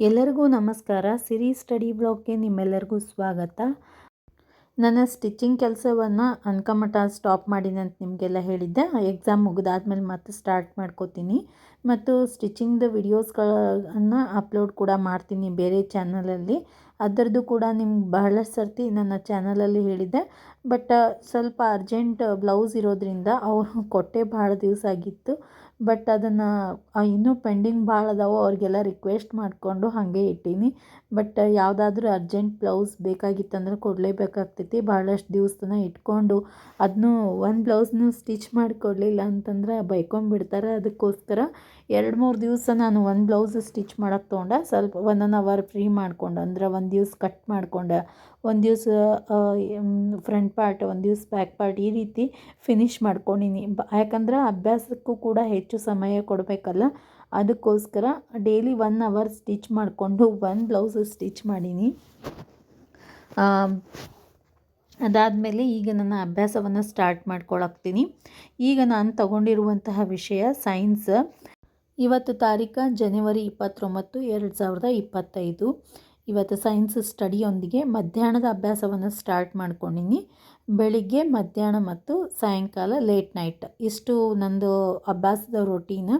ಎಲ್ಲರಿಗೂ ನಮಸ್ಕಾರ. ಸಿರಿ ಸ್ಟಡಿ ಬ್ಲಾಗ್ಗೆ ನಿಮ್ಮೆಲ್ಲರಿಗೂ ಸ್ವಾಗತ. ನನ್ನ ಸ್ಟಿಚಿಂಗ್ ಕೆಲಸವನ್ನು ಅನ್ಕಮಟ ಸ್ಟಾಪ್ ಮಾಡಿದೆ ಅಂತ ನಿಮಗೆಲ್ಲ ಹೇಳಿದ್ದೆ. ಎಕ್ಸಾಮ್ ಮುಗಿದಾದ್ಮೇಲೆ ಮತ್ತೆ ಸ್ಟಾರ್ಟ್ ಮಾಡ್ಕೋತೀನಿ. ಮತ್ತು ಸ್ಟಿಚಿಂಗ್ದು ವಿಡಿಯೋಸ್ಗಳನ್ನು ಅಪ್ಲೋಡ್ ಕೂಡ ಮಾಡ್ತೀನಿ ಬೇರೆ ಚಾನಲಲ್ಲಿ. ಅದರದ್ದು ಕೂಡ ನಿಮ್ಗೆ ಬಹಳಷ್ಟು ಸರ್ತಿ ನನ್ನ ಚಾನಲಲ್ಲಿ ಹೇಳಿದ್ದೆ. ಬಟ್, ಸ್ವಲ್ಪ ಅರ್ಜೆಂಟ್ ಬ್ಲೌಸ್ ಇರೋದ್ರಿಂದ ಅವರು ಕೊಟ್ಟೆ ಭಾಳ ದಿವಸ ಆಗಿತ್ತು. ಬಟ್, ಅದನ್ನು ಇನ್ನೂ ಪೆಂಡಿಂಗ್ ಭಾಳ ಅದಾವೆ, ಅವ್ರಿಗೆಲ್ಲ ರಿಕ್ವೆಸ್ಟ್ ಮಾಡಿಕೊಂಡು ಹಾಗೆ ಇಟ್ಟೀನಿ. ಬಟ್, ಯಾವುದಾದ್ರೂ ಅರ್ಜೆಂಟ್ ಬ್ಲೌಸ್ ಬೇಕಾಗಿತ್ತಂದ್ರೆ ಕೊಡಲೇಬೇಕಾಗ್ತೈತಿ. ಭಾಳಷ್ಟು ದಿವಸನ ಇಟ್ಕೊಂಡು ಅದನ್ನೂ ಒಂದು ಬ್ಲೌಸ್ನು ಸ್ಟಿಚ್ ಮಾಡಿಕೊಡ್ಲಿಲ್ಲ ಅಂತಂದ್ರೆ ಬೈಕೊಂಬಿಡ್ತಾರೆ. ಅದಕ್ಕೋಸ್ಕರ ಎರಡು ಮೂರು ದಿವಸ ನಾನು ಒಂದು ಬ್ಲೌಸ್ ಸ್ಟಿಚ್ ಮಾಡೋಕ್ಕೆ ತೊಗೊಂಡೆ. ಸ್ವಲ್ಪ ಒನ್ ಒನ್ ಅವರ್ ಫ್ರೀ ಮಾಡ್ಕೊಂಡು. ಅಂದ್ರೆ ಒಂದು ದಿವ್ಸ ಕಟ್ ಮಾಡಿಕೊಂಡೆ. ಒಂದು ದಿವಸ ಫ್ರಂಟ್ ಪಾರ್ಟ್ ಒಂದು ದಿವ್ಸ ಬ್ಯಾಕ್ ಪಾರ್ಟ್ ಈ ರೀತಿ ಫಿನಿಶ್ ಮಾಡ್ಕೊಂಡಿನಿ. ಯಾಕಂದ್ರೆ ಅಭ್ಯಾಸಕ್ಕೂ ಕೂಡ ಹೆಚ್ಚು ಸಮಯ ಕೊಡಬೇಕಲ್ಲ. ಅದಕ್ಕೋಸ್ಕರ ಡೈಲಿ ಒನ್ ಅವರ್ ಸ್ಟಿಚ್ ಮಾಡಿಕೊಂಡು ಒಂದು ಬ್ಲೌಸ್ ಸ್ಟಿಚ್ ಮಾಡೀನಿ. ಅದಾದಮೇಲೆ ಈಗ ನನ್ನ ಅಭ್ಯಾಸವನ್ನು ಸ್ಟಾರ್ಟ್ ಮಾಡ್ಕೊಳಕ್ತೀನಿ. ಈಗ ನಾನು ತಗೊಂಡಿರುವಂತಹ ವಿಷಯ ಸೈನ್ಸ್ ಇವತ್ತು ತಾರೀಕು ಜನವರಿ ಇಪ್ಪತ್ತೊಂಬತ್ತು, ಎರಡು ಸಾವಿರದ ಇಪ್ಪತ್ತೈದು. ಇವತ್ತು ಸೈನ್ಸ್ ಸ್ಟಡಿಯೊಂದಿಗೆ ಮಧ್ಯಾಹ್ನದ ಅಭ್ಯಾಸವನ್ನು ಸ್ಟಾರ್ಟ್ ಮಾಡ್ಕೊಂಡಿನಿ. ಬೆಳಿಗ್ಗೆ ಮಧ್ಯಾಹ್ನ ಮತ್ತು ಸಾಯಂಕಾಲ ಲೇಟ್ ನೈಟ್. ಇಷ್ಟು ನಂದು ಅಭ್ಯಾಸದ ರೊಟೀನ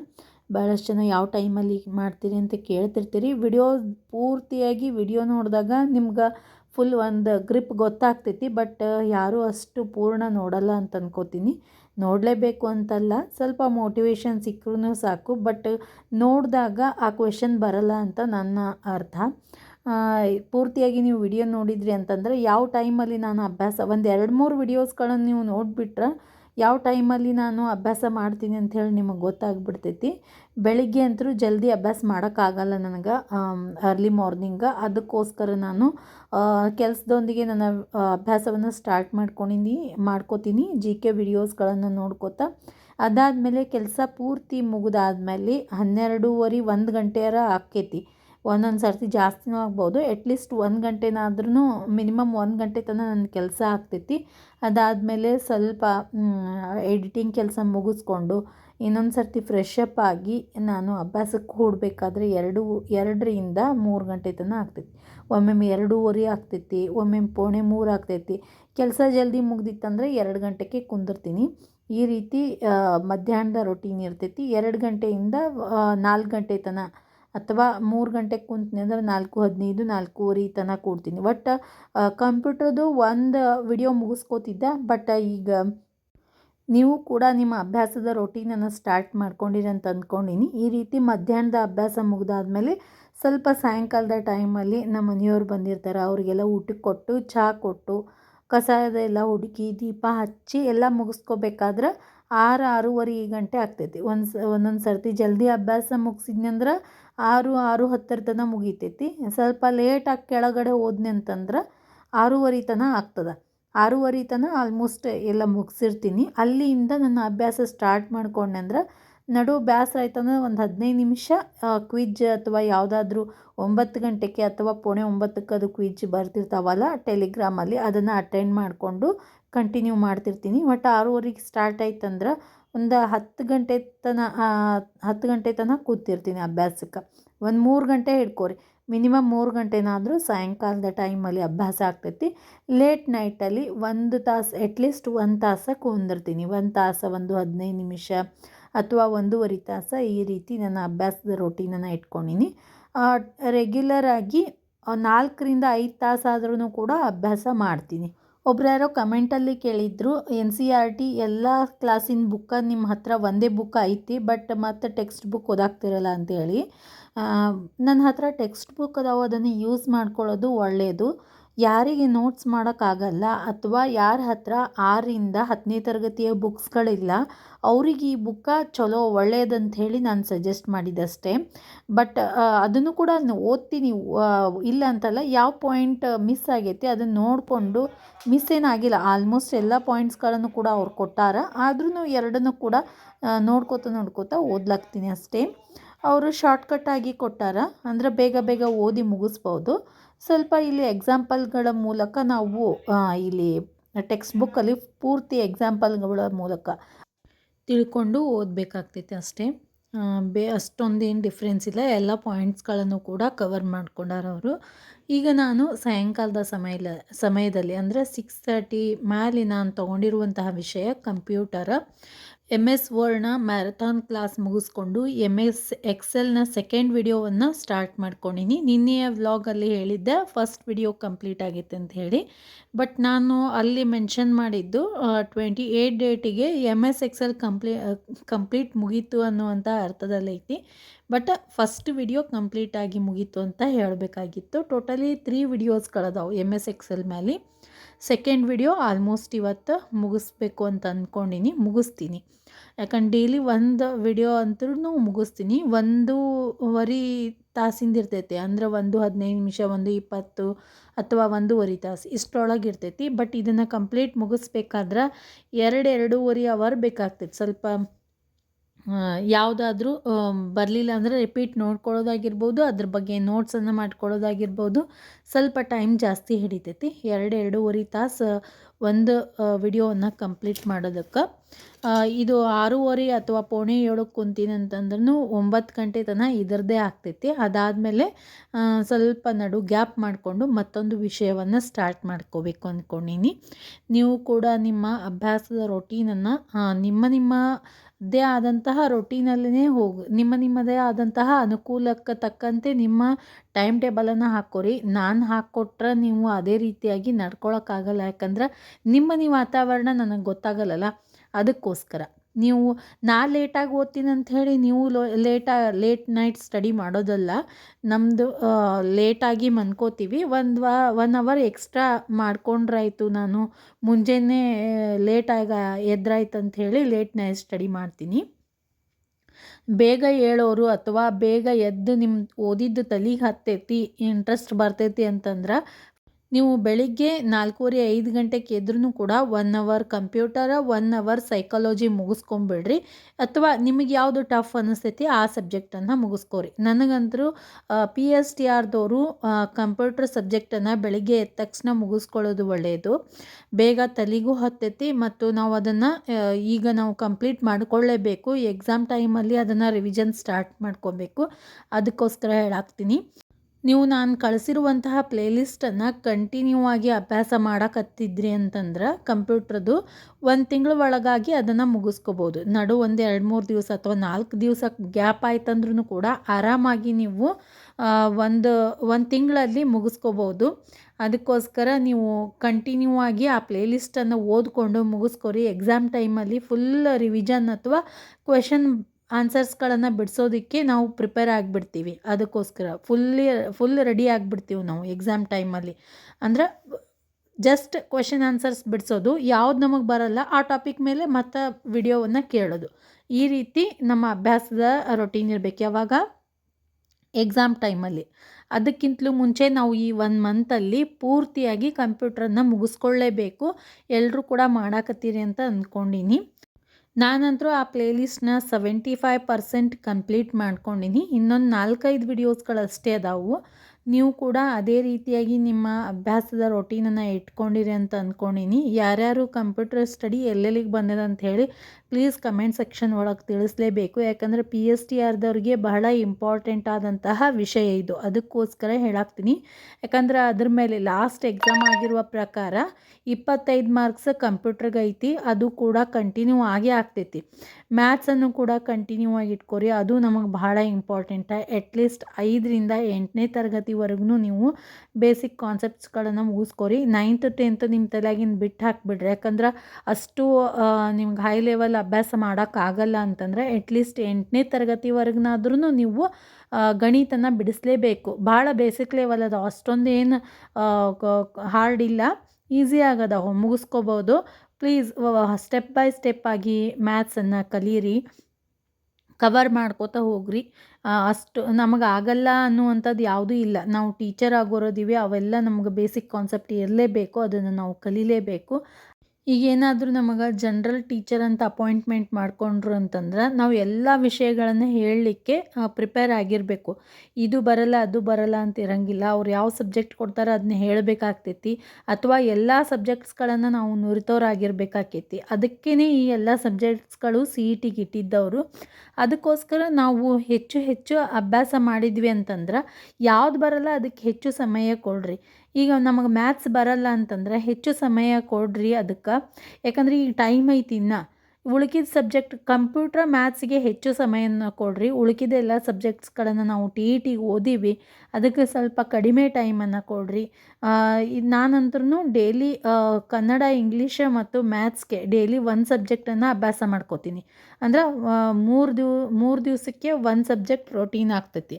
ಭಾಳಷ್ಟು ಜನ ಯಾವ ಟೈಮಲ್ಲಿ ಮಾಡ್ತೀರಿ ಅಂತ ಕೇಳ್ತಿರ್ತೀರಿ. ವಿಡಿಯೋ ಪೂರ್ತಿಯಾಗಿ ವಿಡಿಯೋ ನೋಡಿದಾಗ ನಿಮ್ಗೆ ಫುಲ್ ಒಂದು ಗ್ರಿಪ್ ಗೊತ್ತಾಗ್ತೈತಿ. ಬಟ್ ಯಾರೂ ಅಷ್ಟು ಪೂರ್ಣ ನೋಡಲ್ಲ ಅಂತ ಅನ್ಕೋತೀನಿ. ನೋಡಲೇಬೇಕು ಅಂತಲ್ಲ, ಸ್ವಲ್ಪ ಮೋಟಿವೇಶನ್ ಸಿಕ್ಕರೂ ಸಾಕು ಬಟ್ ನೋಡಿದಾಗ ಆ ಕ್ವೆಶನ್ ಬರಲ್ಲ ಅಂತ ನನ್ನ ಅರ್ಥ. ಪೂರ್ತಿಯಾಗಿ ನೀವು ವಿಡಿಯೋ ನೋಡಿದ್ರಿ ಅಂತಂದರೆ, ಯಾವ ಟೈಮಲ್ಲಿ ನಾನು ಅಭ್ಯಾಸ, ಒಂದು ಎರಡು ಮೂರು ವಿಡಿಯೋಸ್ಗಳನ್ನು ನೀವು ನೋಡಿಬಿಟ್ರೆ ಯಾವ ಟೈಮಲ್ಲಿ ನಾನು ಅಭ್ಯಾಸ ಮಾಡ್ತೀನಿ ಅಂಥೇಳಿ ನಿಮಗೆ ಗೊತ್ತಾಗ್ಬಿಡ್ತೈತಿ. ಬೆಳಿಗ್ಗೆ ಅಂತೂ ಜಲ್ದಿ ಅಭ್ಯಾಸ ಮಾಡೋಕ್ಕಾಗಲ್ಲ ನನಗೆ ಅರ್ಲಿ ಮಾರ್ನಿಂಗ ಅದಕ್ಕೋಸ್ಕರ ನಾನು ಕೆಲಸದೊಂದಿಗೆ ನನ್ನ ಅಭ್ಯಾಸವನ್ನು ಸ್ಟಾರ್ಟ್ ಮಾಡ್ಕೊಂಡಿನಿ, ಮಾಡ್ಕೋತೀನಿ ಜಿ ಕೆ ವಿಡಿಯೋಸ್ಗಳನ್ನು ನೋಡ್ಕೋತಾ. ಅದಾದಮೇಲೆ ಕೆಲಸ ಪೂರ್ತಿ ಮುಗಿದಾದ್ಮೇಲೆ ಹನ್ನೆರಡೂವರೆ, ಒಂದು ಗಂಟೆಯರ ಆಕ್ಕೈತಿ ಒಂದೊಂದು ಸರ್ತಿ ಜಾಸ್ತಿನೂ ಆಗ್ಬೋದು. ಅಟ್ಲೀಸ್ಟ್ ಒಂದು ಗಂಟೆನಾದ್ರೂ ಮಿನಿಮಮ್ ಒಂದು ಗಂಟೆ ತನಕ ನನ್ನ ಕೆಲಸ ಆಗ್ತೈತಿ. ಅದಾದಮೇಲೆ ಸ್ವಲ್ಪ ಎಡಿಟಿಂಗ್ ಕೆಲಸ ಮುಗಿಸ್ಕೊಂಡು ಇನ್ನೊಂದು ಸರ್ತಿ ಫ್ರೆಶ್ ಅಪ್ ಆಗಿ ನಾನು ಅಭ್ಯಾಸಕ್ಕೆ ಕೂಡಬೇಕಾದ್ರೆ ಎರಡು, ಎರಡರಿಂದ ಮೂರು ಗಂಟೆ ತನಕ ಆಗ್ತೈತಿ. ಒಮ್ಮೆಮ್ಮೆ ಎರಡೂವರೆ ಆಗ್ತೈತಿ, ಒಮ್ಮೊಮ್ಮೆ ಪೋಣೆ ಮೂರು ಆಗ್ತೈತಿ. ಕೆಲಸ ಜಲ್ದಿ ಮುಗ್ದಿತ್ತಂದರೆ ಎರಡು ಗಂಟೆಗೆ ಕುಂದಿರ್ತೀನಿ. ಈ ರೀತಿ ಮಧ್ಯಾಹ್ನದ ರೊಟೀನ್ ಇರ್ತೈತಿ. ಎರಡು ಗಂಟೆಯಿಂದ ನಾಲ್ಕು ಗಂಟೆ ತನಕ ಅಥವಾ ಮೂರು ಗಂಟೆಗೆ ಕುಂತ್ನಿ ಅಂದ್ರೆ ನಾಲ್ಕು ಹದಿನೈದು, ನಾಲ್ಕೂವರೆ ತನಕ ಕೂಡ್ತೀನಿ ಬಟ್ ಕಂಪ್ಯೂಟರ್ದು ಒಂದು ವಿಡಿಯೋ ಮುಗಿಸ್ಕೋತಿದ್ದೆ. ಬಟ್ ಈಗ ನೀವು ಕೂಡ ನಿಮ್ಮ ಅಭ್ಯಾಸದ ರೊಟೀನನ್ನು ಸ್ಟಾರ್ಟ್ ಮಾಡ್ಕೊಂಡಿರಿ ಅಂತ ಅಂದ್ಕೊಂಡಿನಿ ಈ ರೀತಿ ಮಧ್ಯಾಹ್ನದ ಅಭ್ಯಾಸ ಮುಗಿದಾದ್ಮೇಲೆ ಸ್ವಲ್ಪ ಸಾಯಂಕಾಲದ ಟೈಮಲ್ಲಿ ನಮ್ಮ ಮನೆಯವ್ರು ಬಂದಿರ್ತಾರೆ. ಅವರಿಗೆಲ್ಲ ಊಟಕ್ಕೆ ಕೊಟ್ಟು ಚಹಾ ಕೊಟ್ಟು ಕಸಾಯದ ಎಲ್ಲ ಹುಡುಕಿ, ದೀಪ ಹಚ್ಚಿ ಎಲ್ಲ ಮುಗಿಸ್ಕೋಬೇಕಾದ್ರೆ ಆರು, ಆರೂವರೆ ಗಂಟೆ ಆಗ್ತೈತಿ. ಒಂದು ಸ ಒಂದೊಂದು ಸರ್ತಿ ಜಲ್ದಿ ಅಭ್ಯಾಸ ಮುಗಿಸಿದ್ನಂದ್ರೆ ಆರು ಆರು ಹತ್ತರ ತನಕ ಮುಗಿತೈತಿ. ಸ್ವಲ್ಪ ಲೇಟಾಗಿ ಕೆಳಗಡೆ ಹೋದ್ನೆ ಅಂತಂದ್ರೆ ಆರೂವರೆ ತನಕ ಆಗ್ತದೆ. ಆರೂವರೆ ತನಕ ಆಲ್ಮೋಸ್ಟ್ ಎಲ್ಲ ಮುಗಿಸಿರ್ತೀನಿ. ಅಲ್ಲಿಂದ ನನ್ನ ಅಭ್ಯಾಸ ಸ್ಟಾರ್ಟ್ ಮಾಡ್ಕೊಂಡೆ ಅಂದ್ರೆ ನಡು ಬೇಸರ ಆಯ್ತಂದ್ರೆ ಒಂದು ಹದಿನೈದು ನಿಮಿಷ ಕ್ವಿಜ್ ಅಥವಾ ಯಾವುದಾದ್ರೂ ಒಂಬತ್ತು ಗಂಟೆಗೆ ಅಥವಾ ಪೋಣೆ ಒಂಬತ್ತಕ್ಕೆ ಅದು ಕ್ವಿಜ್ ಬರ್ತಿರ್ತಾವಲ್ಲ ಟೆಲಿಗ್ರಾಮಲ್ಲಿ ಅದನ್ನು ಅಟೆಂಡ್ ಮಾಡಿಕೊಂಡು ಕಂಟಿನ್ಯೂ ಮಾಡ್ತಿರ್ತೀನಿ. ಒಟ್ಟು ಆರೂವರೆಗೆ ಸ್ಟಾರ್ಟ್ ಆಯ್ತಂದ್ರೆ ಒಂದು ಹತ್ತು ಗಂಟೆ ತನ ಹತ್ತು ಗಂಟೆ ತನಕ ಕೂತಿರ್ತೀನಿ ಅಭ್ಯಾಸಕ್ಕೆ. ಒಂದು ಮೂರು ಗಂಟೆ ಹಿಡ್ಕೋರಿ. ಮಿನಿಮಮ್ ಮೂರು ಗಂಟೆನಾದರೂ ಸಾಯಂಕಾಲದ ಟೈಮಲ್ಲಿ ಅಭ್ಯಾಸ ಆಗ್ತೈತಿ. ಲೇಟ್ ನೈಟಲ್ಲಿ ಒಂದು ತಾಸು ಅಟ್ಲೀಸ್ಟ್ ಒಂದು ತಾಸು ಕುಂದಿರ್ತೀನಿ. ಒಂದು ತಾಸು ಒಂದು ಹದಿನೈದು ನಿಮಿಷ ಅಥವಾ ಒಂದೂವರೆ ತಾಸು ಈ ರೀತಿ ನನ್ನ ಅಭ್ಯಾಸದ ರೊಟೀನನ್ನು ಇಟ್ಕೊಂಡೀನಿ. ರೆಗ್ಯುಲರಾಗಿ ನಾಲ್ಕರಿಂದ ಐದು ತಾಸಾದ್ರೂ ಕೂಡ ಅಭ್ಯಾಸ ಮಾಡ್ತೀನಿ. ಒಬ್ರು ಯಾರೋ ಕಮೆಂಟಲ್ಲಿ ಕೇಳಿದ್ರು ಎನ್ ಸಿ ಆರ್ ಟಿ ಎಲ್ಲ ಕ್ಲಾಸಿನ ಬುಕ್ಕ ನಿಮ್ಮ ಹತ್ರ ಒಂದೇ ಬುಕ್ ಐತಿ ಬಟ್ ಮತ್ತು ಟೆಕ್ಸ್ಟ್ ಬುಕ್ ಓದಾಗ್ತಿರಲ್ಲ ಅಂತೇಳಿ. ನನ್ನ ಹತ್ರ ಟೆಕ್ಸ್ಟ್ ಬುಕ್ ಅದಾವೆ, ಅದನ್ನು ಯೂಸ್ ಮಾಡ್ಕೊಳ್ಳೋದು ಒಳ್ಳೆಯದು ಯಾರಿಗೆ ನೋಟ್ಸ್ ಮಾಡೋಕ್ಕಾಗಲ್ಲ ಅಥವಾ ಯಾರ ಹತ್ರ ಆರರಿಂದ ಹತ್ತನೇ ತರಗತಿಯ ಬುಕ್ಸ್ಗಳಿಲ್ಲ ಅವ್ರಿಗೆ ಈ ಬುಕ್ಕ ಚಲೋ ಒಳ್ಳೆಯದಂತ ಹೇಳಿ ನಾನು ಸಜೆಸ್ಟ್ ಮಾಡಿದಷ್ಟೇ. ಬಟ್ ಅದನ್ನು ಕೂಡ ಓದ್ತೀನಿ ಇಲ್ಲ ಅಂತಲ್ಲ ಯಾವ ಪಾಯಿಂಟ್ ಮಿಸ್ ಆಗೈತಿ ಅದನ್ನು ನೋಡಿಕೊಂಡು ಮಿಸ್ ಏನಾಗಿಲ್ಲ ಆಲ್ಮೋಸ್ಟ್ ಎಲ್ಲ ಪಾಯಿಂಟ್ಸ್ಗಳನ್ನು ಕೂಡ ಅವ್ರು ಕೊಟ್ಟಾರ. ಆದ್ರೂ ಎರಡನ್ನೂ ಕೂಡ ನೋಡ್ಕೋತ ನೋಡ್ಕೋತ ಓದ್ಲಾಗ್ತೀನಿ ಅಷ್ಟೇ. ಅವರು ಶಾರ್ಟ್ಕಟ್ಟಾಗಿ ಕೊಟ್ಟಾರ. ಅಂದರೆ ಬೇಗ ಬೇಗ ಓದಿ ಮುಗಿಸ್ಬೋದು. ಸ್ವಲ್ಪ ಇಲ್ಲಿ ಎಕ್ಸಾಂಪಲ್ಗಳ ಮೂಲಕ ನಾವು ಇಲ್ಲಿ ಟೆಕ್ಸ್ಟ್ ಬುಕ್ಕಲ್ಲಿ ಪೂರ್ತಿ ಎಕ್ಸಾಂಪಲ್ಗಳ ಮೂಲಕ ತಿಳ್ಕೊಂಡು ಓದಬೇಕಾಗ್ತೈತೆ ಅಷ್ಟೇ. ಬೇ, ಅಷ್ಟೊಂದೇನು ಡಿಫ್ರೆನ್ಸ್ ಇಲ್ಲ. ಎಲ್ಲ ಪಾಯಿಂಟ್ಸ್ಗಳನ್ನು ಕೂಡ ಕವರ್ ಅವರು. ಈಗ ನಾನು ಸಾಯಂಕಾಲದ ಸಮಯ ಸಮಯದಲ್ಲಿ ಅಂದರೆ ಸಿಕ್ಸ್ ತರ್ಟಿ ಮೇಲೆ ನಾನು ತೊಗೊಂಡಿರುವಂತಹ ವಿಷಯ ಕಂಪ್ಯೂಟರ ಎಂ ಎಸ್ ವರ್ಡ್ನ ಮ್ಯಾರಥಾನ್ ಕ್ಲಾಸ್ ಮುಗಿಸ್ಕೊಂಡು ಎಂ ಎಸ್ ಎಕ್ಸೆಲ್ನ ಸೆಕೆಂಡ್ ವಿಡಿಯೋವನ್ನು ಸ್ಟಾರ್ಟ್ ಮಾಡ್ಕೊಂಡಿನಿ. ನಿನ್ನೆಯ ವ್ಲಾಗಲ್ಲಿ ಹೇಳಿದ್ದೆ ಫಸ್ಟ್ ವಿಡಿಯೋ ಕಂಪ್ಲೀಟ್ ಆಗಿತ್ತು ಅಂತ ಹೇಳಿ. ಬಟ್ ನಾನು ಅಲ್ಲಿ ಮೆನ್ಷನ್ ಮಾಡಿದ್ದು ಟ್ವೆಂಟಿ ಏಯ್ಟ್ ಡೇಟಿಗೆ ಎಂ ಎಸ್ ಎಕ್ಸೆಲ್ ಕಂಪ್ಲೀ ಕಂಪ್ಲೀಟ್ ಮುಗೀತು ಅನ್ನುವಂಥ ಅರ್ಥದಲ್ಲೈತಿ ಬಟ್ ಫಸ್ಟ್ ವಿಡಿಯೋ ಕಂಪ್ಲೀಟ್ ಆಗಿ ಮುಗೀತು ಅಂತ ಹೇಳಬೇಕಾಗಿತ್ತು. ಟೋಟಲಿ ತ್ರೀ ವಿಡಿಯೋಸ್ಗಳದಾವು ಎಂ ಎಸ್ ಎಕ್ಸೆಲ್ ಮೇಲೆ ಸೆಕೆಂಡ್ ವಿಡಿಯೋ ಆಲ್ಮೋಸ್ಟ್ ಇವತ್ತು ಮುಗಿಸ್ಬೇಕು ಅಂತ ಅಂದ್ಕೊಂಡಿನಿ ಮುಗಿಸ್ತೀನಿ. ಯಾಕಂದ್ರೆ ಡೈಲಿ ಒಂದು ವಿಡಿಯೋ ಅಂತೂ ಮುಗಿಸ್ತೀನಿ. ಒಂದೂವರೆ ತಾಸಿಂದ ಇರ್ತೈತಿ. ಅಂದ್ರೆ ಒಂದು ಹದಿನೈದು ನಿಮಿಷ, ಒಂದು ಇಪ್ಪತ್ತು ಅಥವಾ ಒಂದೂವರೆ ತಾಸು ಇಷ್ಟರೊಳಗೆ ಇರ್ತೈತಿ. ಬಟ್ ಇದನ್ನು ಕಂಪ್ಲೀಟ್ ಮುಗಿಸ್ಬೇಕಾದ್ರೆ ಎರಡು ಎರಡೂವರೆ ಅವರ್ ಬೇಕಾಗ್ತೈತಿ. ಸ್ವಲ್ಪ ಯಾವುದಾದ್ರೂ ಬರಲಿಲ್ಲ ಅಂದರೆ ರಿಪೀಟ್ ನೋಡ್ಕೊಳ್ಳೋದಾಗಿರ್ಬೋದು, ಅದ್ರ ಬಗ್ಗೆ ನೋಟ್ಸನ್ನು ಮಾಡ್ಕೊಳ್ಳೋದಾಗಿರ್ಬೋದು. ಸ್ವಲ್ಪ ಟೈಮ್ ಜಾಸ್ತಿ ಹಿಡಿತೈತಿ. ಎರಡು, ಎರಡೂವರೆ ತಾಸು ಒಂದು ವಿಡಿಯೋವನ್ನು ಕಂಪ್ಲೀಟ್ ಮಾಡೋದಕ್ಕೆ. ಇದು ಆರೂವರೆ ಅಥವಾ ಪೋಣೆ ಏಳಕ್ಕೆ ಕುಂತೀನಿ ಅಂತಂದ್ರೂ ಒಂಬತ್ತು ಗಂಟೆ ತನಕ ಇದರದೇ ಆಗ್ತೈತಿ. ಅದಾದಮೇಲೆ ಸ್ವಲ್ಪ ನಡು ಗ್ಯಾಪ್ ಮಾಡಿಕೊಂಡು ಮತ್ತೊಂದು ವಿಷಯವನ್ನು ಸ್ಟಾರ್ಟ್ ಮಾಡ್ಕೋಬೇಕು ಅಂದ್ಕೊಂಡೀನಿ ನೀವು ಕೂಡ ನಿಮ್ಮ ಅಭ್ಯಾಸದ ರೊಟೀನನ್ನು ನಿಮ್ಮ ನಿಮ್ಮ ದೇ ಆದಂತಹ ರೊಟೀನಲ್ಲೇ ಹೋಗು, ನಿಮ್ಮ ನಿಮ್ಮದೇ ಆದಂತಹ ಅನುಕೂಲಕ್ಕೆ ತಕ್ಕಂತೆ ನಿಮ್ಮ ಟೈಮ್ ಟೇಬಲನ್ನು ಹಾಕ್ಕೊರಿ ನಾನು ಹಾಕ್ಕೊಟ್ರೆ ನೀವು ಅದೇ ರೀತಿಯಾಗಿ ನಡ್ಕೊಳಕ್ಕಾಗಲ್ಲ. ಯಾಕಂದ್ರೆ ನಿಮ್ಮ ನಿಮ್ಮ ವಾತಾವರಣ ನನಗೆ ಗೊತ್ತಾಗಲ್ಲಲ್ಲ ಅದಕ್ಕೋಸ್ಕರ. ನೀವು ನಾ ಲೇಟಾಗಿ ಓದ್ತೀನಿ ಅಂತ ಹೇಳಿ ನೀವು ಲೋ ಲೇಟಾ ಲೇಟ್ ನೈಟ್ ಸ್ಟಡಿ ಮಾಡೋದಲ್ಲ ನಮ್ಮದು ಲೇಟಾಗಿ ಮನ್ಕೋತೀವಿ. ಒಂದು ವಾ, ಒನ್ ಅವರ್ ಎಕ್ಸ್ಟ್ರಾ ಮಾಡ್ಕೊಂಡ್ರಾಯ್ತು ನಾನು. ಮುಂಜಾನೆ ಲೇಟಾಗಿ ಎದ್ರಾಯ್ತು ಅಂತ ಹೇಳಿ ಲೇಟ್ ನೈಟ್ ಸ್ಟಡಿ ಮಾಡ್ತೀನಿ. ಬೇಗ ಹೇಳೋರು ಅಥವಾ ಬೇಗ ಎದ್ದು ನಿಮ್ಮ ಓದಿದ್ದು ತಲೆಗೆ ಹತ್ತೈತಿ, ಇಂಟ್ರೆಸ್ಟ್ ಬರ್ತೈತಿ ಅಂತಂದ್ರೆ ನೀವು ಬೆಳಿಗ್ಗೆ ನಾಲ್ಕೂವರೆ ಐದು ಗಂಟೆಗೆ ಎದ್ರೂ ಕೂಡ one hour computer one hour psychology ಮುಗಿಸ್ಕೊಂಬಿಡ್ರಿ. ಅಥವಾ ನಿಮಗೆ ಯಾವುದು ಟಫ್ ಅನ್ನಿಸ್ತೈತಿ ಆ ಸಬ್ಜೆಕ್ಟನ್ನು ಮುಗಿಸ್ಕೋರಿ. ನನಗಂತರೂ ಪಿ ಎಸ್ ಟಿ ಆರ್ದವರು ಕಂಪ್ಯೂಟರ್ ಸಬ್ಜೆಕ್ಟನ್ನು ಬೆಳಿಗ್ಗೆ ಎದ್ದ ತಕ್ಷಣ ಮುಗಿಸ್ಕೊಳ್ಳೋದು ಒಳ್ಳೆಯದು ಬೇಗ ತಲೆಗೂ ಹತ್ತೈತಿ ಮತ್ತು ನಾವು ಅದನ್ನು ಈಗ ನಾವು ಕಂಪ್ಲೀಟ್ ಮಾಡಿಕೊಳ್ಳೇಬೇಕು. ಎಕ್ಸಾಮ್ ಟೈಮಲ್ಲಿ ಅದನ್ನು ರಿವಿಷನ್ ಸ್ಟಾರ್ಟ್ ಮಾಡ್ಕೋಬೇಕು. ಅದಕ್ಕೋಸ್ಕರ ಹೇಳಾಕ್ತೀನಿ. ನೀವು ನಾನು ಕಳಿಸಿರುವಂತಹ ಪ್ಲೇಲಿಸ್ಟನ್ನು ಕಂಟಿನ್ಯೂ ಆಗಿ ಅಭ್ಯಾಸ ಮಾಡಕತ್ತಿದ್ರಿ ಅಂತಂದ್ರೆ ಕಂಪ್ಯೂಟ್ರದ್ದು ಒಂದು ತಿಂಗಳ ಒಳಗಾಗಿ ಅದನ್ನು ಮುಗಿಸ್ಕೋಬೋದು. ನಡು ಒಂದು ಎರಡು ಮೂರು ದಿವಸ ಅಥವಾ ನಾಲ್ಕು ದಿವಸ ಗ್ಯಾಪ್ ಆಯ್ತಂದ್ರೂ ಕೂಡ ಆರಾಮಾಗಿ ನೀವು ಒಂದು ಒಂದು ತಿಂಗಳಲ್ಲಿ ಮುಗಿಸ್ಕೋಬೋದು. ಅದಕ್ಕೋಸ್ಕರ ನೀವು ಕಂಟಿನ್ಯೂ ಆಗಿ ಆ ಪ್ಲೇಲಿಸ್ಟನ್ನು ಓದಿಕೊಂಡು ಮುಗಿಸ್ಕೊರಿ. ಎಕ್ಸಾಮ್ ಟೈಮಲ್ಲಿ ಫುಲ್ ರಿವಿಷನ್ ಅಥವಾ ಕ್ವೆಶನ್ ಆನ್ಸರ್ಸ್ಗಳನ್ನು ಬಿಡಿಸೋದಕ್ಕೆ ನಾವು ಪ್ರಿಪೇರ್ ಆಗಿಬಿಡ್ತೀವಿ. ಅದಕ್ಕೋಸ್ಕರ ಫುಲ್ಲಿ, ಫುಲ್ ರೆಡಿ ಆಗಿಬಿಡ್ತೀವಿ ನಾವು ಎಕ್ಸಾಮ್ ಟೈಮಲ್ಲಿ. ಅಂದ್ರೆ ಜಸ್ಟ್ ಕ್ವೆಶನ್ ಆನ್ಸರ್ಸ್ ಬಿಡಿಸೋದು, ಯಾವ್ದು ನಮಗೆ ಬರಲ್ಲ ಆ ಟಾಪಿಕ್ ಮೇಲೆ ಮತ್ತೆ ವಿಡಿಯೋವನ್ನು ಕೇಳೋದು. ಈ ರೀತಿ ನಮ್ಮ ಅಭ್ಯಾಸದ ರೊಟೀನ್ ಇರಬೇಕು ಯಾವಾಗ? ಎಕ್ಸಾಮ್ ಟೈಮಲ್ಲಿ. ಅದಕ್ಕಿಂತಲೂ ಮುಂಚೆ ನಾವು ಈ ಒನ್ ಮಂತಲ್ಲಿ ಪೂರ್ತಿಯಾಗಿ ಕಂಪ್ಯೂಟ್ರನ್ನು ಮುಗಿಸ್ಕೊಳ್ಳೇಬೇಕು. ಎಲ್ಲರೂ ಕೂಡ ಮಾಡಾಕತ್ತೀರಿ ಅಂತ ಅಂದ್ಕೊಂಡೀನಿ ನಾನಂತರೂ ಆ ಪ್ಲೇಲಿಸ್ಟ್ನ ಸೆವೆಂಟಿ ಫೈವ್ ಪರ್ಸೆಂಟ್ ಕಂಪ್ಲೀಟ್ ಮಾಡ್ಕೊಂಡಿನಿ. ಇನ್ನೊಂದು ನಾಲ್ಕೈದು ವಿಡಿಯೋಸ್ಗಳಷ್ಟೇ ಅದಾವು. ನೀವು ಕೂಡ ಅದೇ ರೀತಿಯಾಗಿ ನಿಮ್ಮ ಅಭ್ಯಾಸದ ರೊಟೀನನ್ನು ಇಟ್ಕೊಂಡಿರಿ ಅಂತ ಅಂದ್ಕೊಂಡಿನಿ ಯಾರ್ಯಾರು ಕಂಪ್ಯೂಟರ್ ಸ್ಟಡಿ ಎಲ್ಲೆಲ್ಲಿಗೆ ಬಂದಿದೆ ಅಂತ ಹೇಳಿ ಪ್ಲೀಸ್ ಕಮೆಂಟ್ ಸೆಕ್ಷನ್ ಒಳಗೆ ತಿಳಿಸ್ಲೇಬೇಕು. ಯಾಕಂದರೆ ಪಿ ಎಸ್ ಟಿ ಆರ್ದವ್ರಿಗೆ ಬಹಳ ಇಂಪಾರ್ಟೆಂಟ್ ಆದಂತಹ ವಿಷಯ ಇದು. ಅದಕ್ಕೋಸ್ಕರ ಹೇಳಾಕ್ತೀನಿ. ಯಾಕಂದ್ರೆ ಅದ್ರ ಮೇಲೆ ಲಾಸ್ಟ್ ಎಕ್ಸಾಮ್ ಆಗಿರುವ ಪ್ರಕಾರ ಇಪ್ಪತ್ತೈದು ಮಾರ್ಕ್ಸ್ ಕಂಪ್ಯೂಟರ್ಗೆ ಐತಿ, ಅದು ಕೂಡ ಕಂಟಿನ್ಯೂ ಆಗೇ ಆಗ್ತೈತಿ. ಮ್ಯಾಥ್ಸನ್ನು ಕೂಡ ಕಂಟಿನ್ಯೂ ಆಗಿ ಇಟ್ಕೊರಿ. ಅದು ನಮಗೆ ಬಹಳ ಇಂಪಾರ್ಟೆಂಟ ಅಟ್ಲೀಸ್ಟ್ ಐದರಿಂದ ಎಂಟನೇ ತರಗತಿವರೆಗೂ ನೀವು ಬೇಸಿಕ್ ಕಾನ್ಸೆಪ್ಟ್ಸ್ಗಳನ್ನು ಮುಗಿಸ್ಕೊರಿ. ನೈನ್ತ್ ಟೆಂತ್ ನಿಮ್ಮ ತಲೆಯಾಗಿನ ಬಿಟ್ಟು ಹಾಕ್ಬಿಡ್ರಿ. ಯಾಕಂದ್ರೆ ಅಷ್ಟು ನಿಮ್ಗೆ ಹೈ ಲೆವೆಲ್ ಅಭ್ಯಾಸ ಮಾಡೋಕ್ಕಾಗಲ್ಲ ಅಂತಂದರೆ ಅಟ್ಲೀಸ್ಟ್ ಎಂಟನೇ ತರಗತಿವರೆಗಿನಾದ್ರೂ ನೀವು ಗಣಿತನ ಬಿಡಿಸಲೇಬೇಕು. ಭಾಳ ಬೇಸಿಕ್ ಲೆವೆಲ್ ಅದು. ಅಷ್ಟೊಂದು ಏನು ಹಾರ್ಡ್ ಇಲ್ಲ. ಈಸಿ ಆಗದ. ಮುಗಿಸ್ಕೋಬೋದು. ಪ್ಲೀಸ್ ಸ್ಟೆಪ್ ಬೈ ಸ್ಟೆಪ್ ಆಗಿ ಮ್ಯಾಥ್ಸನ್ನು ಕಲೀರಿ. ಕವರ್ ಮಾಡ್ಕೋತಾ ಹೋಗ್ರಿ. ಅಷ್ಟು, ನಮಗೆ ಆಗಲ್ಲ ಅನ್ನುವಂಥದ್ದು ಯಾವುದೂ ಇಲ್ಲ. ನಾವು ಟೀಚರ್ ಆಗೋರೋದಿವಿ, ಅವೆಲ್ಲ ನಮ್ಗೆ ಬೇಸಿಕ್ ಕಾನ್ಸೆಪ್ಟ್ ಇರಲೇಬೇಕು. ಅದನ್ನು ನಾವು ಕಲೀಲೇಬೇಕು. ಈಗ ಏನಾದರೂ ನಮಗೆ ಜನ್ರಲ್ ಟೀಚರ್ ಅಂತ ಅಪಾಯಿಂಟ್ಮೆಂಟ್ ಮಾಡಿಕೊಂಡ್ರು ಅಂತಂದ್ರೆ ನಾವು ಎಲ್ಲ ವಿಷಯಗಳನ್ನು ಹೇಳಲಿಕ್ಕೆ ಪ್ರಿಪೇರ್ ಆಗಿರಬೇಕು. ಇದು ಬರಲ್ಲ, ಅದು ಬರಲ್ಲ ಅಂತ ಇರಂಗಿಲ್ಲ. ಅವ್ರು ಯಾವ ಸಬ್ಜೆಕ್ಟ್ ಕೊಡ್ತಾರೋ ಅದನ್ನ ಹೇಳಬೇಕಾಗ್ತೈತಿ. ಅಥವಾ ಎಲ್ಲ ಸಬ್ಜೆಕ್ಟ್ಸ್ಗಳನ್ನು ನಾವು ನುರಿತವ್ರಾಗಿರ್ಬೇಕಾಕೈತಿ. ಅದಕ್ಕೇ ಈ ಎಲ್ಲ ಸಬ್ಜೆಕ್ಟ್ಸ್ಗಳು ಸಿ ಇ ಟಿಗೆ ಇಟ್ಟಿದ್ದವರು. ಅದಕ್ಕೋಸ್ಕರ ನಾವು ಹೆಚ್ಚು ಹೆಚ್ಚು ಅಭ್ಯಾಸ ಮಾಡಿದ್ವಿ ಅಂತಂದ್ರೆ ಯಾವ್ದು ಬರಲ್ಲ ಅದಕ್ಕೆ ಹೆಚ್ಚು ಸಮಯ ಕೊಡ್ರಿ. ಈಗ ನಮಗೆ ಮ್ಯಾಥ್ಸ್ ಬರಲ್ಲ ಅಂತಂದ್ರೆ ಹೆಚ್ಚು ಸಮಯ ಕೊಡ್ರಿ ಅದಕ್ಕೆ ಯಾಕಂದ್ರೆ ಈಗ ಟೈಮ್ ಐತಿ ಇನ್ನು. ಉಳ್ಕಿದ ಸಬ್ಜೆಕ್ಟ್ ಕಂಪ್ಯೂಟ್ರ್ ಮ್ಯಾಥ್ಸ್ಗೆ ಹೆಚ್ಚು ಸಮಯನ ಕೊಡ್ರಿ. ಉಳಿಕಿದ ಎಲ್ಲ ಸಬ್ಜೆಕ್ಟ್ಸ್ಗಳನ್ನು ನಾವು ಟಿ ಇ ಟಿಗೆ ಓದೀವಿ. ಅದಕ್ಕೆ ಸ್ವಲ್ಪ ಕಡಿಮೆ ಟೈಮನ್ನು ಕೊಡ್ರಿ. ಇದು ನಾನಂತೂ ಡೈಲಿ ಕನ್ನಡ ಇಂಗ್ಲೀಷ್ ಮತ್ತು ಮ್ಯಾಥ್ಸ್ಗೆ ಡೈಲಿ ಒಂದು ಸಬ್ಜೆಕ್ಟನ್ನು ಅಭ್ಯಾಸ ಮಾಡ್ಕೋತೀನಿ. ಅಂದ್ರೆ ಮೂರು ದಿವ್, ಮೂರು ದಿವಸಕ್ಕೆ ಒಂದು ಸಬ್ಜೆಕ್ಟ್ ರೊಟೀನ್ ಆಗ್ತೈತಿ.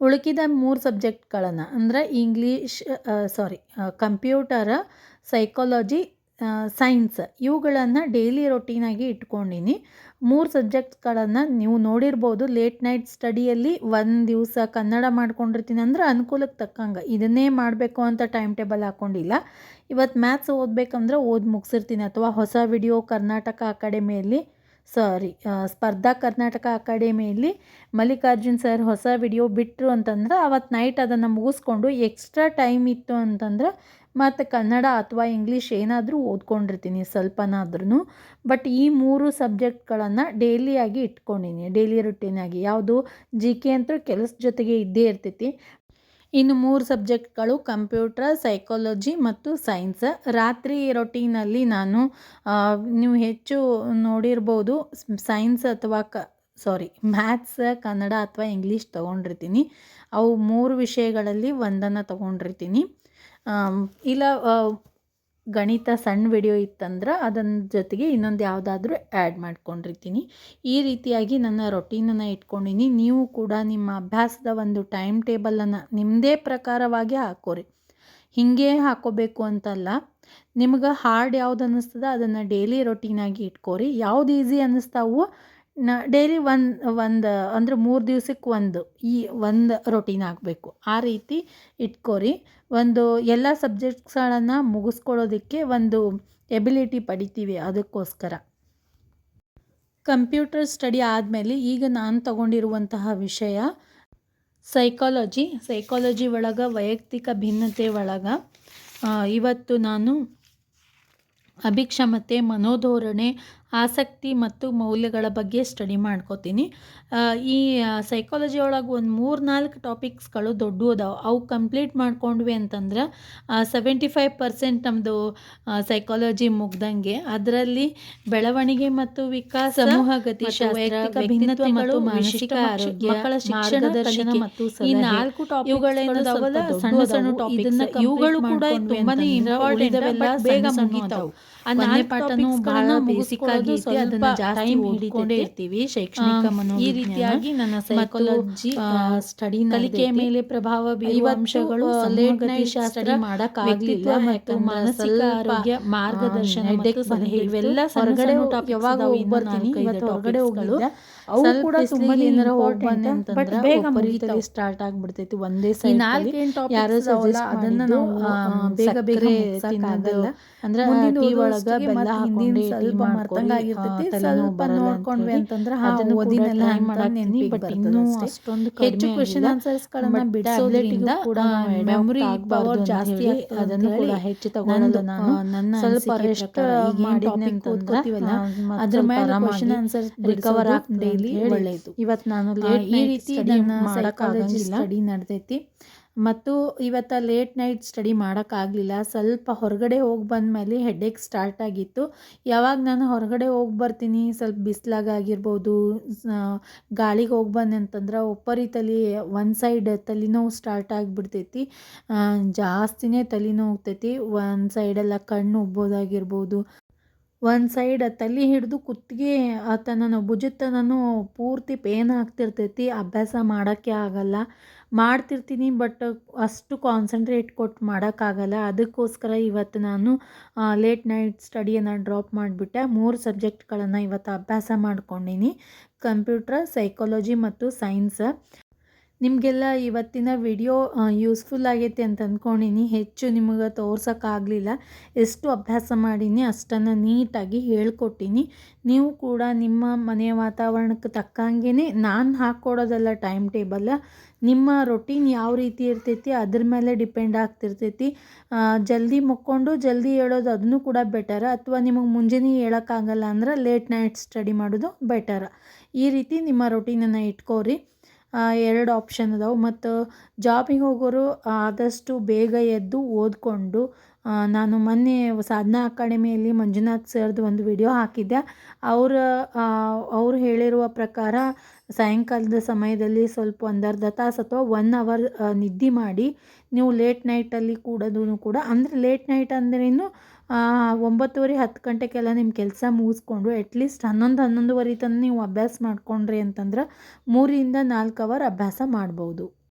ಉಳ್ಕಿದ ಮೂರು ಸಬ್ಜೆಕ್ಟ್ಗಳನ್ನು, ಅಂದರೆ English sorry computer psychology science ಇವುಗಳನ್ನು ಡೈಲಿ ರೊಟೀನಾಗಿ ಇಟ್ಕೊಂಡಿನಿ. ಮೂರು ಸಬ್ಜೆಕ್ಟ್ಗಳನ್ನು ನೀವು ನೋಡಿರ್ಬೋದು ಲೇಟ್ ನೈಟ್ ಸ್ಟಡಿಯಲ್ಲಿ ಒಂದು ದಿವಸ ಕನ್ನಡ ಮಾಡ್ಕೊಂಡಿರ್ತೀನಿ ಅಂದ್ರೆ ಅನುಕೂಲಕ್ಕೆ ತಕ್ಕಂಗೆ. ಇದನ್ನೇ ಮಾಡಬೇಕು ಅಂತ ಟೈಮ್ ಟೇಬಲ್ ಹಾಕ್ಕೊಂಡಿಲ್ಲ ಇವತ್ತು ಮ್ಯಾಥ್ಸ್ ಓದಬೇಕಂದ್ರೆ ಓದಿ ಮುಗಿಸಿರ್ತೀನಿ. ಅಥವಾ ಹೊಸ ವಿಡಿಯೋ ಕರ್ನಾಟಕ ಅಕಾಡೆಮಿಯಲ್ಲಿ ಸಾರಿ ಸ್ಪರ್ಧಾ ಕರ್ನಾಟಕ ಅಕಾಡೆಮಿಯಲ್ಲಿ ಮಲ್ಲಿಕಾರ್ಜುನ್ ಸರ್ ಹೊಸ ವಿಡಿಯೋ ಬಿಟ್ಟರು ಅಂತಂದ್ರೆ ಅವತ್ತು ನೈಟ್ ಅದನ್ನು ಮುಗಿಸ್ಕೊಂಡು ಎಕ್ಸ್ಟ್ರಾ ಟೈಮ್ ಇತ್ತು ಅಂತಂದ್ರೆ ಮತ್ತು ಕನ್ನಡ ಅಥವಾ ಇಂಗ್ಲೀಷ್ ಏನಾದರೂ ಓದ್ಕೊಂಡಿರ್ತೀನಿ ಸ್ವಲ್ಪನಾದ್ರೂ ಬಟ್ ಈ ಮೂರು ಸಬ್ಜೆಕ್ಟ್ಗಳನ್ನು ಡೈಲಿಯಾಗಿ ಇಟ್ಕೊಂಡಿನಿ ಡೈಲಿ ರುಟೀನಾಗಿ ಯಾವುದು ಜಿ ಕೆ ಅಂತೂ ಕೆಲಸ ಜೊತೆಗೆ ಇದ್ದೇ ಇರ್ತೈತಿ. ಇನ್ನು ಮೂರು ಸಬ್ಜೆಕ್ಟ್ಗಳು ಕಂಪ್ಯೂಟ್ರ್, ಸೈಕಾಲಜಿ ಮತ್ತು ಸೈನ್ಸ್. ರಾತ್ರಿ ರೊಟೀನಲ್ಲಿ ನಾನು ನೀವು ಹೆಚ್ಚು ನೋಡಿರ್ಬೋದು, ಸೈನ್ಸ್ ಅಥವಾ ಕ, ಸಾರಿ, ಮ್ಯಾಥ್ಸ್, ಕನ್ನಡ ಅಥವಾ ಇಂಗ್ಲೀಷ್ ತೊಗೊಂಡಿರ್ತೀನಿ. ಅವು ಮೂರು ವಿಷಯಗಳಲ್ಲಿ ಒಂದನ್ನು ತೊಗೊಂಡಿರ್ತೀನಿ. ಇಲ್ಲ ಗಣಿತ ಸಣ್ಣ ವಿಡಿಯೋ ಇತ್ತಂದ್ರೆ ಅದನ್ನ ಜೊತೆಗೆ ಇನ್ನೊಂದು ಯಾವುದಾದ್ರೂ ಆ್ಯಡ್ ಮಾಡ್ಕೊಂಡಿರ್ತೀನಿ. ಈ ರೀತಿಯಾಗಿ ನನ್ನ ರೊಟೀನನ್ನು ಇಟ್ಕೊಂಡೀನಿ. ನೀವು ಕೂಡ ನಿಮ್ಮ ಅಭ್ಯಾಸದ ಒಂದು ಟೈಮ್ ಟೇಬಲನ್ನು ನಿಮ್ಮದೇ ಪ್ರಕಾರವಾಗಿ ಹಾಕೋರಿ. ಹೀಗೆ ಹಾಕೋಬೇಕು ಅಂತಲ್ಲ, ನಿಮ್ಗೆ ಹಾರ್ಡ್ ಯಾವ್ದು ಅನ್ನಿಸ್ತದ ಅದನ್ನು ಡೈಲಿ ರೊಟೀನಾಗಿ ಇಟ್ಕೋರಿ. ಯಾವ್ದು ಈಸಿ ಅನ್ನಿಸ್ತಾವೋ ನ ಡೈಲಿ ಒಂದು ಒಂದು, ಅಂದ್ರೆ ಮೂರು ದಿವ್ಸಕ್ಕೆ ಒಂದು ಈ ಒಂದು ರೊಟೀನ್ ಆಗಬೇಕು. ಆ ರೀತಿ ಇಟ್ಕೋರಿ. ಒಂದು ಎಲ್ಲ ಸಬ್ಜೆಕ್ಟ್ಸ್ಗಳನ್ನು ಮುಗಿಸ್ಕೊಳ್ಳೋದಕ್ಕೆ ಒಂದು ಎಬಿಲಿಟಿ ಪಡಿತೀವಿ ಅದಕ್ಕೋಸ್ಕರ. ಕಂಪ್ಯೂಟರ್ ಸ್ಟಡಿ ಆದಮೇಲೆ ಈಗ ನಾನು ತಗೊಂಡಿರುವಂತಹ ವಿಷಯ ಸೈಕಾಲಜಿ ಸೈಕಾಲಜಿ ಒಳಗೆ, ವೈಯಕ್ತಿಕ ಭಿನ್ನತೆ ಒಳಗೆ ಇವತ್ತು ನಾನು ಅಭಿಕ್ಷಮತೆ, ಮನೋಧೋರಣೆ ಆಸಕ್ತಿ ಮತ್ತು ಮೌಲ್ಯಗಳ ಬಗ್ಗೆ ಸ್ಟಡಿ ಮಾಡ್ಕೋತೀನಿ. ಈ ಸೈಕಾಲಜಿ ಒಳಗೆ ಒಂದು ಮೂರು ನಾಲ್ಕು ಟಾಪಿಕ್ಸ್ಗಳು ದೊಡ್ಡ ಅದಾವೆ. ಅವು ಕಂಪ್ಲೀಟ್ ಮಾಡ್ಕೊಂಡ್ವಿ ಅಂತಂದ್ರೆ ಸೆವೆಂಟಿ ಫೈವ್ ಪರ್ಸೆಂಟ್ ನಮ್ಮದು ಸೈಕಾಲಜಿ ಮುಗ್ದಂಗೆ. ಅದರಲ್ಲಿ ಬೆಳವಣಿಗೆ ಮತ್ತು ವಿಕಾಸ ಸಮೂಹ ಗತಿಶಾಸ್ತ್ರ ಮತ್ತು ಮಾನಸಿಕ ಆರೋಗ್ಯ ಮಕ್ಕಳ ಶಿಕ್ಷಣ ದರ್ಶನ ಮತ್ತು ಈ ನಾಲ್ಕು ಇವುಗಳೇನು ಸಣ್ಣ ಸಣ್ಣ ಟಾಪಿಕ್ಸ್ ಇವುಗಳು ಕೂಡ ತುಂಬಾನೇ ಇಂಪಾರ್ಟೆಂಟ್ ಬೇಗ ಮುಗಿತಾವು. ನಾಲ್ಕು ಪಾಠನು ಬಹಳ ಬೇಸಿಕ್ ಆಗಿ ಅದನ್ನ ಜಾಸ್ತಿ ಓದಿಕೊಂಡೇ ಇರ್ತೀವಿ ಶೈಕ್ಷಣಿಕ ಈ ರೀತಿಯಾಗಿ ನನ್ನ ಸೈಕಾಲಜಿ ಸ್ಟಡಿ ಕಲಿಕೆಯ ಮೇಲೆ ಪ್ರಭಾವ ಬೀರುವ ಅಂಶಗಳು ಸ್ಟಡಿ ಮಾಡಕ್ಕಾಗ್ಲಿಲ್ಲ ಮತ್ತು ಮಾನಸಿಕ ಆರೋಗ್ಯ ಮಾರ್ಗದರ್ಶನ ಇವೆಲ್ಲ ಹೊರಗಡೆ ಯಾವಾಗ ಬರ್ತೀನಿ ಇವತ್ತು ಹೊರಗಡೆ ಹೋಗಲು ಅವು ಕೂಡ ತುಂಬಾ ಏನಾರ ಬೇಗ ಸ್ಟಾರ್ಟ್ ಆಗ್ಬಿಡ್ತೈತಿ ಒಂದೇ ಯಾರೋ ಸಜೆಸ್ಟ್ ಅದನ್ನ ನಾವು ಬೇಗ ಬೇಗ ತಿನ್ನೋದಲ್ಲ ಅಂದ್ರೆ ಟೀ ಒಳಗ ಬೆಲ್ಲ ಹಾಕೊಂಡು ಸ್ವಲ್ಪ ಮರ್ತಂಗ ಆಗಿರ್ತೈತಿ ಸ್ವಲ್ಪ ನೋಡ್ಕೊಂಡ್ವಿ ಅಂತಂದ್ರ ಅದನ್ನ ಓದಿನೆಲ್ಲ ಹ್ಯಾಂಗ್ ಮಾಡಾಕ್ತೀನಿ ಬಟ್ ಇನ್ನೂ ಅಷ್ಟೊಂದು ಹೆಚ್ಚು ಕ್ವೆಶ್ಚನ್ ಆನ್ಸರ್ಸ್ ಗಳನ್ನ ಬಿಡಿಸೋದ್ರಿಂದ ಕೂಡ ಮೆಮೊರಿ ಪವರ್ ಜಾಸ್ತಿ ಅದನ್ನ ಕೂಡ ಹೆಚ್ಚು ತಗೊಳ್ಳೋದು ನಾನು. ನನ್ನ ಸ್ವಲ್ಪ ರೆಸ್ಟ್ ಮಾಡಿದ್ನೆ ಅಂತಂದ್ರೆ ಅದ್ರ ಮೇಲೆ ಕ್ವೆಶ್ಚನ್ ಆನ್ಸರ್ ರಿಕವರ್ ಆಗಿ ಡೈಲಿ ಒಳ್ಳೆಯದು ಇವತ್ತು ನಾನು ಈ ರೀತಿ ನನ್ನ ಸೈಕಾಲಜಿ ಸ್ಟಡಿ ನಡೆದೈತಿ. ಮತ್ತು ಇವತ್ತು ಲೇಟ್ ನೈಟ್ ಸ್ಟಡಿ ಮಾಡೋಕ್ಕಾಗಲಿಲ್ಲ ಸ್ವಲ್ಪ ಹೊರಗಡೆ ಹೋಗಿ ಬಂದಮೇಲೆ ಹೆಡ್ಡೇಕ್ ಸ್ಟಾರ್ಟ್ ಆಗಿತ್ತು. ಯಾವಾಗ ನಾನು ಹೊರಗಡೆ ಹೋಗಿ ಬರ್ತೀನಿ, ಸ್ವಲ್ಪ ಬಿಸಿಲಾಗಿರ್ಬೋದು ಗಾಳಿಗೆ ಹೋಗಿ ಬಂದೆ ಅಂತಂದ್ರೆ ಒಪ್ಪರಿ ತಲೆ ಒಂದು ಸೈಡ್ ತಲೆನೋವು ಸ್ಟಾರ್ಟ್ ಆಗಿಬಿಡ್ತೈತಿ. ಜಾಸ್ತಿನೇ ತಲೆನೋವು ಹೋಗ್ತೈತಿ ಒಂದು ಸೈಡೆಲ್ಲ ಕಣ್ಣು ಉಬ್ಬೋದಾಗಿರ್ಬೋದು. ಒಂದು ಸೈಡ್ ತಲೆ ಹಿಡಿದು ಕುತ್ತಿಗೆ ತನನ ಭುಜದ ತನನೂ ಪೂರ್ತಿ ಪೇನ್ ಆಗ್ತಿರ್ತೈತಿ. ಅಭ್ಯಾಸ ಮಾಡೋಕ್ಕೆ ಆಗಲ್ಲ. ಮಾಡ್ತಿರ್ತೀನಿ, ಬಟ್ ಅಷ್ಟು ಕಾನ್ಸಂಟ್ರೇಟ್ ಕೊಟ್ಟು ಮಾಡೋಕ್ಕಾಗಲ್ಲ ಅದಕ್ಕೋಸ್ಕರ ಇವತ್ತು ನಾನು ಲೇಟ್ ನೈಟ್ ಸ್ಟಡಿಯನ್ನು ಡ್ರಾಪ್ ಮಾಡಿಬಿಟ್ಟೆ. ಮೂರು ಸಬ್ಜೆಕ್ಟ್ಗಳನ್ನು ಇವತ್ತು ಅಭ್ಯಾಸ ಮಾಡ್ಕೊಂಡಿನಿ. ಕಂಪ್ಯೂಟ್ರ್ ಸೈಕಾಲಜಿ ಮತ್ತು ಸೈನ್ಸ್ ನಿಮಗೆಲ್ಲ ಇವತ್ತಿನ ವಿಡಿಯೋ ಯೂಸ್ಫುಲ್ ಆಗೈತೆ ಅಂತ ಅಂದ್ಕೊಂಡಿನಿ ಹೆಚ್ಚು ನಿಮಗೆ ತೋರ್ಸೋಕ್ಕಾಗಲಿಲ್ಲ. ಎಷ್ಟು ಅಭ್ಯಾಸ ಮಾಡೀನಿ ಅಷ್ಟನ್ನು ನೀಟಾಗಿ ಹೇಳ್ಕೊಟ್ಟಿನಿ. ನೀವು ಕೂಡ ನಿಮ್ಮ ಮನೆಯ ವಾತಾವರಣಕ್ಕೆ ತಕ್ಕಂಗೆ ನಾನು ಹಾಕ್ಕೊಡೋದಲ್ಲ ಟೈಮ್ ಟೇಬಲ್ ನಿಮ್ಮ ರೊಟೀನ್ ಯಾವ ರೀತಿ ಇರ್ತೈತಿ, ಅದ್ರ ಮೇಲೆ ಡಿಪೆಂಡ್ ಆಗ್ತಿರ್ತೈತಿ. ಜಲ್ದಿ ಮುಕ್ಕೊಂಡು ಜಲ್ದಿ ಹೇಳೋದು ಅದನ್ನು ಕೂಡ ಬೆಟರ್ ಅಥವಾ ನಿಮಗೆ ಮುಂಜಾನೆ ಹೇಳೋಕ್ಕಾಗಲ್ಲ ಅಂದ್ರೆ ಲೇಟ್ ನೈಟ್ ಸ್ಟಡಿ ಮಾಡೋದು ಬೆಟರ್ ಈ ರೀತಿ ನಿಮ್ಮ ರೊಟೀನನ್ನು ಇಟ್ಕೋರಿ. ಎರಡು ಆಪ್ಷನ್ ಅದಾವೆ. ಮತ್ತು ಜಾಬಿಗೆ ಹೋಗೋರು ಆದಷ್ಟು ಬೇಗ ಎದ್ದು ಓದಿಕೊಂಡು ನಾನು ಮೊನ್ನೆ ಸಾಧನಾ ಅಕಾಡೆಮಿಯಲ್ಲಿ ಮಂಜುನಾಥ್ ಸರ್ದು ಒಂದು ವಿಡಿಯೋ ಹಾಕಿದ್ದೆ. ಅವರ ಅವ್ರು ಹೇಳಿರುವ ಪ್ರಕಾರ ಸಾಯಂಕಾಲದ ಸಮಯದಲ್ಲಿ ಸ್ವಲ್ಪ ಒಂದು ಅರ್ಧ ತಾಸು ಅಥವಾ ಒನ್ ಅವರ್ ನಿದ್ದೆ ಮಾಡಿ, ನೀವು ಲೇಟ್ ನೈಟಲ್ಲಿ ಕೂಡೋದು ಕೂಡ, ಅಂದರೆ ಲೇಟ್ ನೈಟ್ ಅಂದ್ರೇನು ಒಂಬತ್ತುವರೆ, ಹತ್ತು ಗಂಟೆಗೆಲ್ಲ ನಿಮ್ಮ ಕೆಲಸ ಮುಗಿಸ್ಕೊಂಡು ಅಟ್ಲೀಸ್ಟ್ ಹನ್ನೊಂದು, ಹನ್ನೊಂದುವರೆ ತನಕ ನೀವು ಅಭ್ಯಾಸ ಮಾಡಿಕೊಂಡ್ರಿ ಅಂತಂದ್ರೆ ಮೂರರಿಂದ ನಾಲ್ಕು ಅವರ್ ಅಭ್ಯಾಸ ಮಾಡ್ಬೋದು.